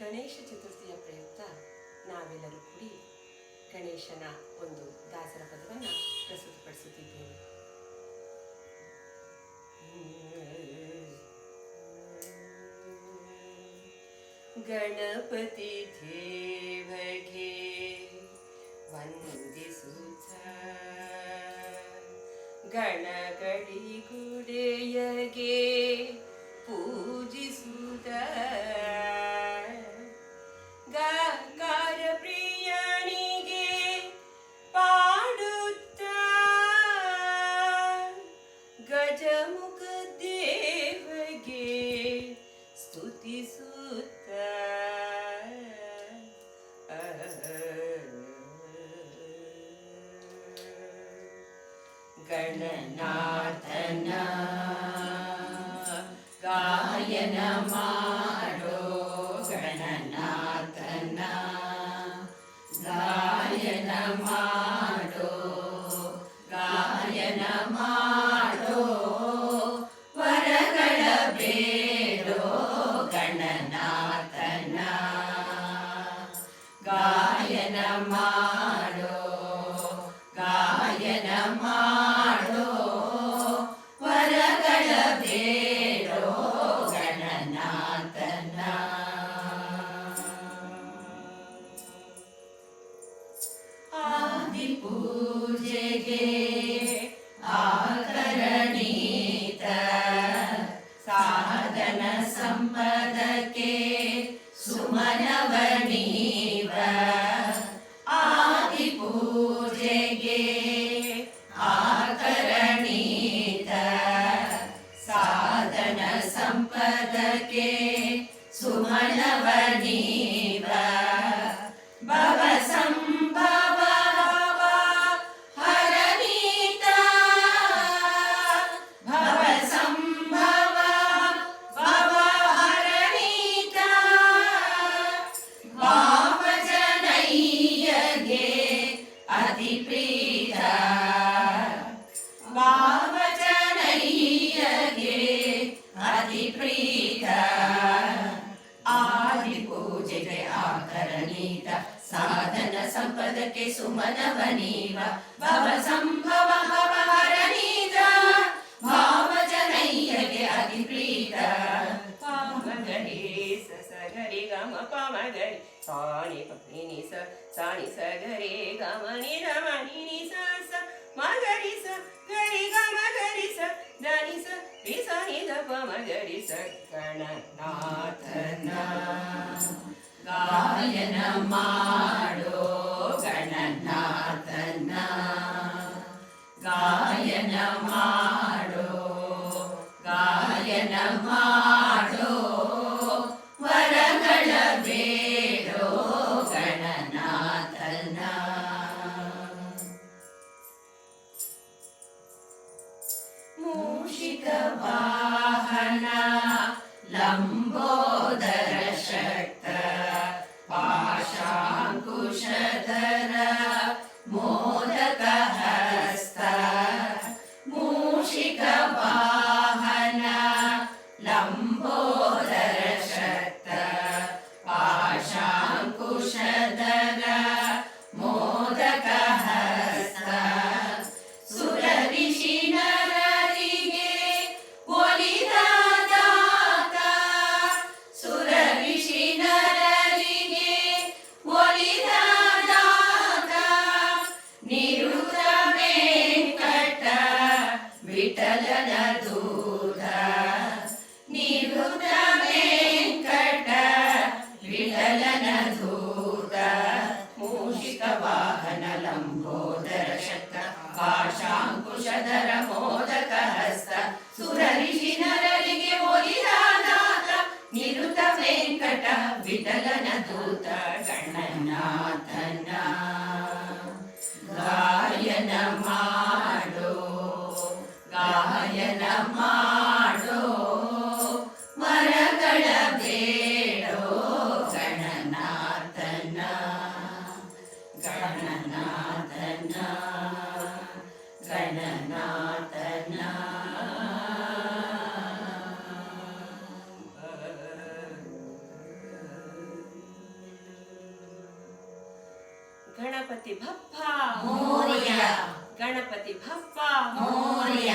ಗಣೇಶ ಚತುರ್ಥಿಯ ಪ್ರಯುಕ್ತ ನಾವೆಲ್ಲರೂ ಕೂಡಿ ಗಣೇಶನ ಒಂದು ದಾಸರ ಪದವನ್ನು ಪ್ರಸ್ತುತಪಡಿಸುತ್ತಿದ್ದೇವೆ. ಗಣಪತಿ ದೇವಗೆ ವಂದಿಸುತ್ತ, ಗಣಗಡಿ ಗುಡೆಯಗೆ मुख देव स्तुतिसुत गणना गायन मार् गणना गायन मानो गायन मा ಗಾಯನ ಮಾಡೋ ಗಾಯನ ಮಾಡೋ ವರಗಳ ಪೂಜೆಗೆ ಸಂಪದಕ್ಕೆ ಸುಮನವನೀವ ಭವ ಸಂಭವ ಹರನೀತ ಭವ ಸಂಭವ ಭವ ಹರನೀತ ಭಾವಜನಯ್ಯಗೆ ಅತಿ ಪ್ರೀತ ಭಾವಜನಯ್ಯಗೆ ಅತಿ ಪ್ರೀತ ಆದಿ ಪೂಜೆಗೆ ಆಕರಣೀತ ಸಾಧನ ಸಂಪದಕ್ಕೆ ಸುಮನವನೀವ ಭವ ಸಂಭವ ಭವ ಹರನೀತ ಭಾವಜನಯ್ಯಗೆ ಅತಿ ಪ್ರೀತ ಪಾಮಗರಿ ಸಸಗರಿ ಗಮ ಪಾಮಗರಿ ಸಾಣಿ ಪನಿ ಸ ಸಾಣಿ ಸಗರಿ ಗಮ ನಿರ ಮಣಿ ನಿ ಸ ಸ ಮಗರಿ ಸ ಗರಿ ಗಮ ಗರಿ ಸ ಧನಿ ಸ ರಿ ಸ ನಿ कणनाथना गायन मूषिकवाहना लम्बोदरश ಪಾಶಾಂಕುಶಧರ ಮೋದಕ ಹಸ್ತ ಸುರ ಋಷಿ ನರರಿಗೆ ಒಲಿದಾದಾತ ನಿರುತ ವೆಂಕಟ ವಿಠಲನ ದೂತ ಗಣನಾಥನ கணநாதனா ಗಣಪತಿ ಭಪ್ಪ ಮೋರ್ಯ ಗಣಪತಿ ಭಪ್ಪ ಮೋರ್ಯ